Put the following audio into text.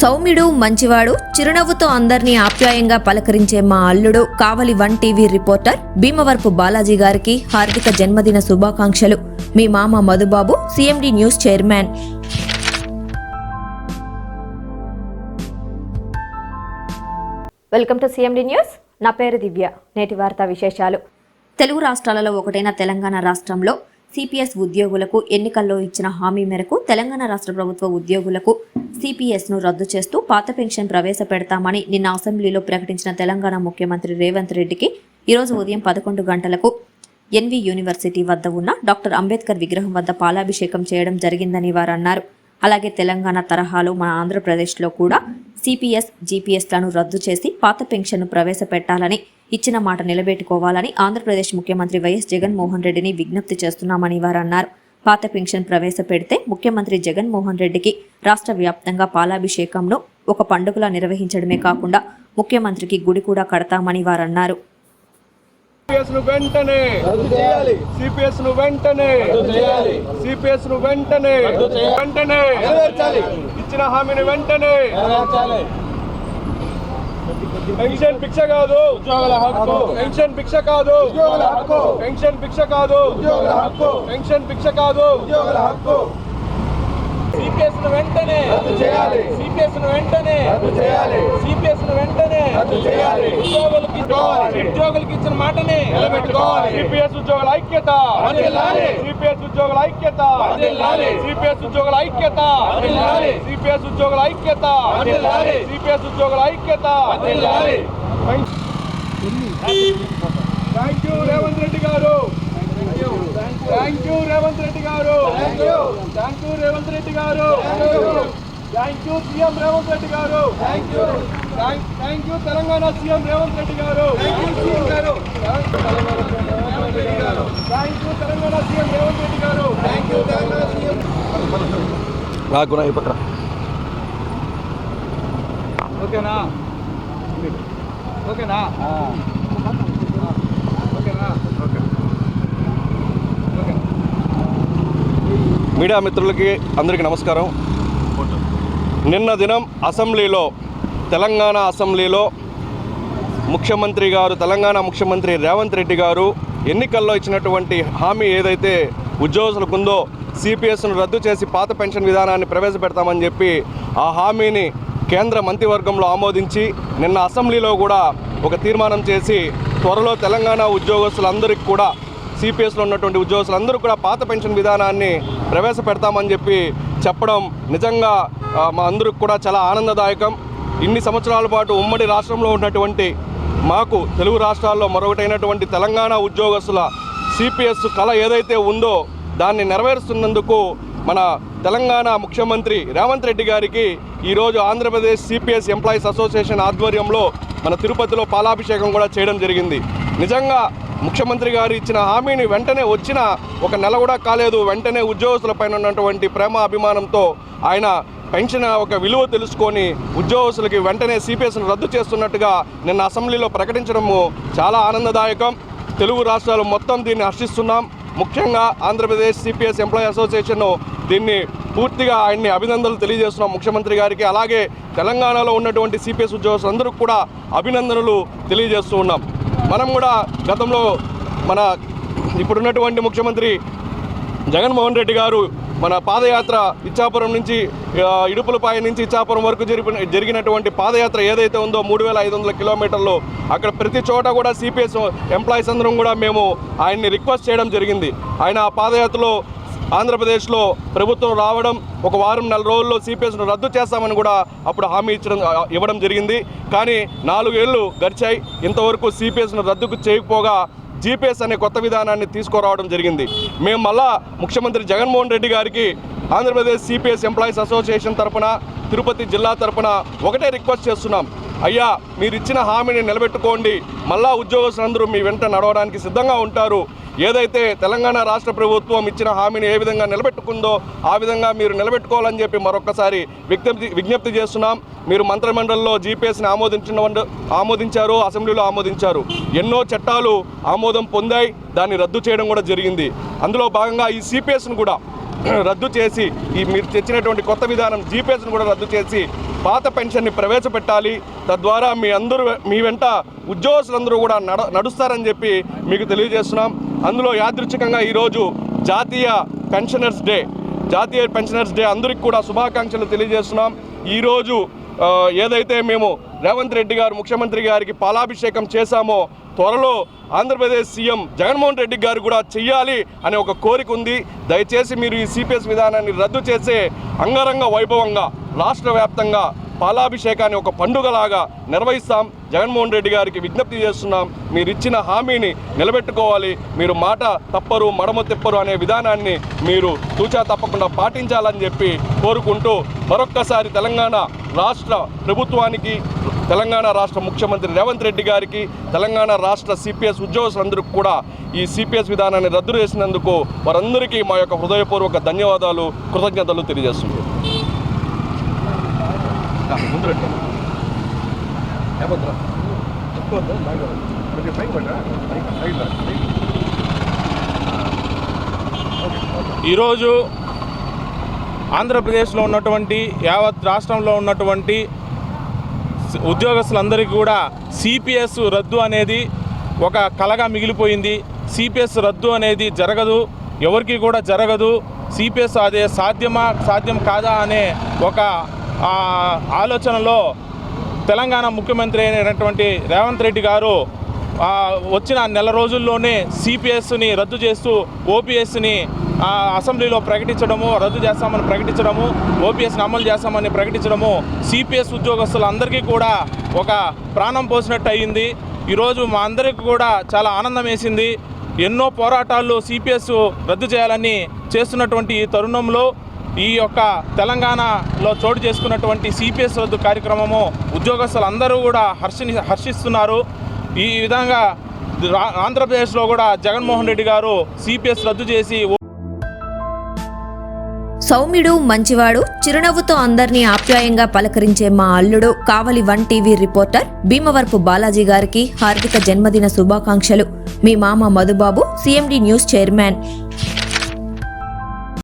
సౌమ్యుడు మంచివాడు చిరునవ్వుతో అందర్నీ ఆప్యాయంగా పలకరించే మా అల్లుడు Kavali one TV reporter Bheemavarapu Balaji గారికి హార్దిక జన్మదిన శుభాకాంక్షలు. మీ మామ Madhubabu CMD news chairman. Welcome to CMD news. నా పేరు దివ్య. నేటి వార్తా విశేషాలు. తెలుగు రాష్ట్రాలలో ఒకటైన తెలంగాణ రాష్ట్రంలో సిపిఎస్ ఉద్యోగులకు ఎన్నికల్లో ఇచ్చిన హామీ మేరకు తెలంగాణ రాష్ట్ర ప్రభుత్వ ఉద్యోగులకు సిపిఎస్ను రద్దు చేస్తూ పాత పెన్షన్ ప్రవేశపెడతామని నిన్న అసెంబ్లీలో ప్రకటించిన తెలంగాణ ముఖ్యమంత్రి రేవంత్ రెడ్డికి ఈరోజు ఉదయం పదకొండు గంటలకు ఎన్వి యూనివర్సిటీ వద్ద ఉన్న డాక్టర్ అంబేద్కర్ విగ్రహం వద్ద పాలాభిషేకం చేయడం జరిగిందని వారు అన్నారు. అలాగే తెలంగాణ తరహాలో మన ఆంధ్రప్రదేశ్లో కూడా సిపిఎస్ జీపీఎస్లను రద్దు చేసి పాత పెన్షన్ను ప్రవేశపెట్టాలని ఇచ్చిన మాట నిలబెట్టుకోవాలని ఆంధ్రప్రదేశ్ ముఖ్యమంత్రి వైఎస్ జగన్మోహన్ రెడ్డిని విజ్ఞప్తి చేస్తున్నామని వారు అన్నారు పాత పెన్షన్ ప్రవేశపెడితే ముఖ్యమంత్రి జగన్మోహన్ రెడ్డికి రాష్ట్ర వ్యాప్తంగా పాలాభిషేకంను ఒక పండుగలా నిర్వహించడమే కాకుండా ముఖ్యమంత్రికి గుడి కూడా కడతామని వారు అన్నారు సిపిఎస్ను వెంటనే చేయాలి. సిపిఎస్ను వెంటనే చేయాలి. సిపిఎస్ను వెంటనే వెంటనే. నెరవేర్చాలి. ఇచ్చిన హామీని వెంటనే. పెన్షన్ భిక్ష కాదు ఉద్యోగుల హక్కు పెన్షన్ భిక్ష కాదు ఉద్యోగుల హక్కు పెన్షన్ భిక్ష కాదు ఉద్యోగుల హక్కు పెన్షన్ భిక్ష కాదు ఉద్యోగుల హక్కు సిపిఎస్ను వెంటనే. రద్దు చేయాలి. సిపిఎస్ను వెంటనే. రద్దు చేయాలి. సిపిఎస్ను వెంటనే. రద్దు చేయాలి. ఉద్యోగులకి ఉద్యోగులకి ఇచ్చిన మాటని. నిలబెట్టుకోవాలి. సిపిఎస్ ఉద్యోగుల ఐక్యత. సిపిఎస్ ఉద్యోగుల ఐక్యత. సిపిఎస్ ఉద్యోగుల ఐక్యత. సిపిఎస్ ఉద్యోగుల ఐక్యత. సిపిఎస్ ఉద్యోగుల ఐక్యత. Thank you Revanth Reddy garu. Thank you Revanth Reddy garu. Thank you Revanth Reddy garu. Thank you CM Revanth Reddy garu. Thank you thank you Telangana CM Revanth Reddy garu. Thank you CM garu. Thank you Telangana CM Revanth Reddy garu. Thank you Telangana CM నాకు పక్కన. ఓకేనా? ఓకేనా? ఓకేనా? Okay okay. Media మిత్రులకి అందరికీ నమస్కారం. నిన్న దినం అసెంబ్లీలో తెలంగాణ అసెంబ్లీలో ముఖ్యమంత్రి గారు తెలంగాణ ముఖ్యమంత్రి రేవంత్ రెడ్డి గారు ఎన్నికల్లో ఇచ్చినటువంటి హామీ ఏదైతే ఉద్యోగులకు ఉందో సిపిఎస్ను రద్దు చేసి పాత పెన్షన్ విధానాన్ని ప్రవేశపెడతామని చెప్పి ఆ హామీని కేంద్ర మంత్రివర్గంలో ఆమోదించి నిన్న అసెంబ్లీలో కూడా ఒక తీర్మానం చేసి త్వరలో తెలంగాణ ఉద్యోగస్తులందరికీ కూడా సిపిఎస్లో ఉన్నటువంటి ఉద్యోగస్తులందరూ కూడా పాత పెన్షన్ విధానాన్ని ప్రవేశపెడతామని చెప్పి చెప్పడం నిజంగా మా అందరికి కూడా చాలా ఆనందదాయకం. ఇన్ని సంవత్సరాల పాటు ఉమ్మడి రాష్ట్రంలో ఉన్నటువంటి మాకు తెలుగు రాష్ట్రాల్లో మరొకటైనటువంటి తెలంగాణ ఉద్యోగస్తుల సిపిఎస్ కళ ఏదైతే ఉందో దాన్ని నెరవేరుస్తున్నందుకు మన తెలంగాణ ముఖ్యమంత్రి రేవంత్ రెడ్డి గారికి ఈరోజు ఆంధ్రప్రదేశ్ సిపిఎస్ ఎంప్లాయీస్ అసోసియేషన్ ఆధ్వర్యంలో మన తిరుపతిలో పాలాభిషేకం కూడా చేయడం జరిగింది. నిజంగా ముఖ్యమంత్రి గారు ఇచ్చిన హామీని వెంటనే వచ్చిన ఒక నెల కూడా కాలేదు. వెంటనే ఉద్యోగస్తులపైన ఉన్నటువంటి ప్రేమ అభిమానంతో ఆయన పెన్షన్ ఒక విలువ తెలుసుకొని ఉద్యోగస్తులకి వెంటనే సిపిఎస్ను రద్దు చేస్తున్నట్టుగా నిన్న అసెంబ్లీలో ప్రకటించడము చాలా ఆనందదాయకం. తెలుగు రాష్ట్రాలు మొత్తం దీన్ని హర్షిస్తున్నాం. ముఖ్యంగా ఆంధ్రప్రదేశ్ సిపిఎస్ ఎంప్లాయీ అసోసియేషన్ దీన్ని పూర్తిగా ఆయన్ని అభినందనలు తెలియజేస్తున్నాం ముఖ్యమంత్రి గారికి. అలాగే తెలంగాణలో ఉన్నటువంటి సిపిఎస్ ఉద్యోగస్తులందరికీ కూడా అభినందనలు తెలియజేస్తూ ఉన్నాం. మనం కూడా గతంలో మన ఇప్పుడున్నటువంటి ముఖ్యమంత్రి జగన్మోహన్ రెడ్డి గారు మన పాదయాత్ర ఇచ్చాపురం నుంచి ఇడుపులపాయ నుంచి ఇచ్చాపురం వరకు జరిపిన జరిగినటువంటి పాదయాత్ర ఏదైతే ఉందో మూడు వేల ఐదు వందల కిలోమీటర్లు అక్కడ ప్రతి చోట కూడా సిపిఎస్ ఎంప్లాయీస్ అందరం కూడా మేము ఆయన్ని రిక్వెస్ట్ చేయడం జరిగింది. ఆయన ఆ పాదయాత్రలో ఆంధ్రప్రదేశ్లో ప్రభుత్వం రావడం ఒక వారం నెల రోజుల్లో సిపిఎస్ను రద్దు చేస్తామని కూడా అప్పుడు హామీ ఇచ్చడం ఇవ్వడం జరిగింది. కానీ నాలుగేళ్ళు గడిచాయి. ఇంతవరకు సిపిఎస్ను రద్దుకు చేయకపోగా జీపీఎస్ అనే కొత్త విధానాన్ని తీసుకురావడం జరిగింది. మేము మళ్ళా ముఖ్యమంత్రి జగన్మోహన్ రెడ్డి గారికి ఆంధ్రప్రదేశ్ సిపిఎస్ ఎంప్లాయీస్ అసోసియేషన్ తరపున తిరుపతి జిల్లా తరపున ఒకటే రిక్వెస్ట్ చేస్తున్నాం. అయ్యా మీరు ఇచ్చిన హామీని నిలబెట్టుకోండి. మళ్ళా ఉద్యోగస్తులందరూ మీ వెంట నడవడానికి సిద్ధంగా ఉంటారు. ఏదైతే తెలంగాణ రాష్ట్ర ప్రభుత్వం ఇచ్చిన హామీని ఏ విధంగా నిలబెట్టుకుందో ఆ విధంగా మీరు నిలబెట్టుకోవాలని చెప్పి మరొకసారి విజ్ఞప్తి విజ్ఞప్తి చేస్తున్నాం. మీరు మంత్రిమండలిలో జీపీఎస్ని ఆమోదించిన ఆమోదించారు అసెంబ్లీలో ఆమోదించారు. ఎన్నో చట్టాలు ఆమోదం పొందాయి దాన్ని రద్దు చేయడం కూడా జరిగింది. అందులో భాగంగా ఈ సిపిఎస్ను కూడా రద్దు చేసి ఈ మీరు తెచ్చినటువంటి కొత్త విధానం జీపీఎస్ను కూడా రద్దు చేసి పాత పెన్షన్ని ప్రవేశపెట్టాలి. తద్వారా మీ అందరూ మీ వెంట ఉద్యోగస్తులందరూ కూడా నడ నడుస్తారని చెప్పి మీకు తెలియజేస్తున్నాం. అందులో యాదృచ్ఛికంగా ఈరోజు జాతీయ పెన్షనర్స్ డే జాతీయ పెన్షనర్స్ డే అందరికీ కూడా శుభాకాంక్షలు తెలియజేస్తున్నాం. ఈరోజు ఏదైతే మేము రేవంత్ రెడ్డి గారు ముఖ్యమంత్రి గారికి పాలాభిషేకం చేశామో త్వరలో ఆంధ్రప్రదేశ్ సీఎం జగన్మోహన్ రెడ్డి గారు కూడా చెయ్యాలి అనే ఒక కోరిక ఉంది. దయచేసి మీరు ఈ సిపిఎస్ విధానాన్ని రద్దు చేసే అంగరంగ వైభవంగా రాష్ట్ర వ్యాప్తంగా పాలాభిషేకాన్ని ఒక పండుగలాగా నిర్వహిస్తాం. జగన్మోహన్ రెడ్డి గారికి విజ్ఞప్తి చేస్తున్నాం. మీరు ఇచ్చిన హామీని నిలబెట్టుకోవాలి. మీరు మాట తప్పరు మడమ తిప్పరు అనే విధానాన్ని మీరు తూచా తప్పకుండా పాటించాలని చెప్పి కోరుకుంటూ మరొక్కసారి తెలంగాణ రాష్ట్ర ప్రభుత్వానికి తెలంగాణ రాష్ట్ర ముఖ్యమంత్రి రేవంత్ రెడ్డి గారికి తెలంగాణ రాష్ట్ర సిపిఎస్ ఉద్యోగస్తులందరికీ కూడా ఈ సిపిఎస్ విధానాన్ని రద్దు చేసినందుకు వారందరికీ మా యొక్క హృదయపూర్వక ధన్యవాదాలు కృతజ్ఞతలు తెలియజేస్తున్నాం. ఈరోజు ఆంధ్రప్రదేశ్లో ఉన్నటువంటి యావత్ రాష్ట్రంలో ఉన్నటువంటి ఉద్యోగస్తులందరికీ కూడా సిపిఎస్ రద్దు అనేది ఒక కలగా మిగిలిపోయింది. సిపిఎస్ రద్దు అనేది జరగదు. ఎవరికి కూడా జరగదు. సిపిఎస్ అదే సాధ్యమా సాధ్యం కాదా అనే ఒక ఆలోచనలో తెలంగాణ ముఖ్యమంత్రి అయినటువంటి రేవంత్ రెడ్డి గారు వచ్చిన నెల రోజుల్లోనే సిపిఎస్ని రద్దు చేస్తూ ఓపీఎస్ని అసెంబ్లీలో ప్రకటించడము రద్దు చేస్తామని ప్రకటించడము ఓపీఎస్ని అమలు చేస్తామని ప్రకటించడము సిపిఎస్ ఉద్యోగస్తులందరికీ కూడా ఒక ప్రాణం పోసినట్టు అయ్యింది ఈరోజు మా అందరికీ కూడా చాలా ఆనందం వేసింది. ఎన్నో పోరాటాలు సిపిఎస్ రద్దు చేయాలని చేస్తున్నటువంటి ఈ తరుణంలో ఈ యొక్క తెలంగాణలో చోటు చేసుకున్నటువంటి సిపిఎస్ రద్దు కార్యక్రమము ఉద్యోగస్తులు అందరూ కూడా హర్షి హర్షిస్తున్నారు. ఈ విధంగా రా- ఆంధ్రప్రదేశ్లో కూడా జగన్మోహన్ రెడ్డి గారు సిపిఎస్ రద్దు చేసి సౌమ్యుడు మంచివాడు చిరునవ్వుతో అందరినీ ఆప్యాయంగా పలకరించే మా అల్లుడు Kavali one TV reporter Bheemavarapu Balaji గారికి హార్దిక జన్మదిన శుభాకాంక్షలు. మీ మామ మధుబాబు సిఎండి న్యూస్ చైర్మన్.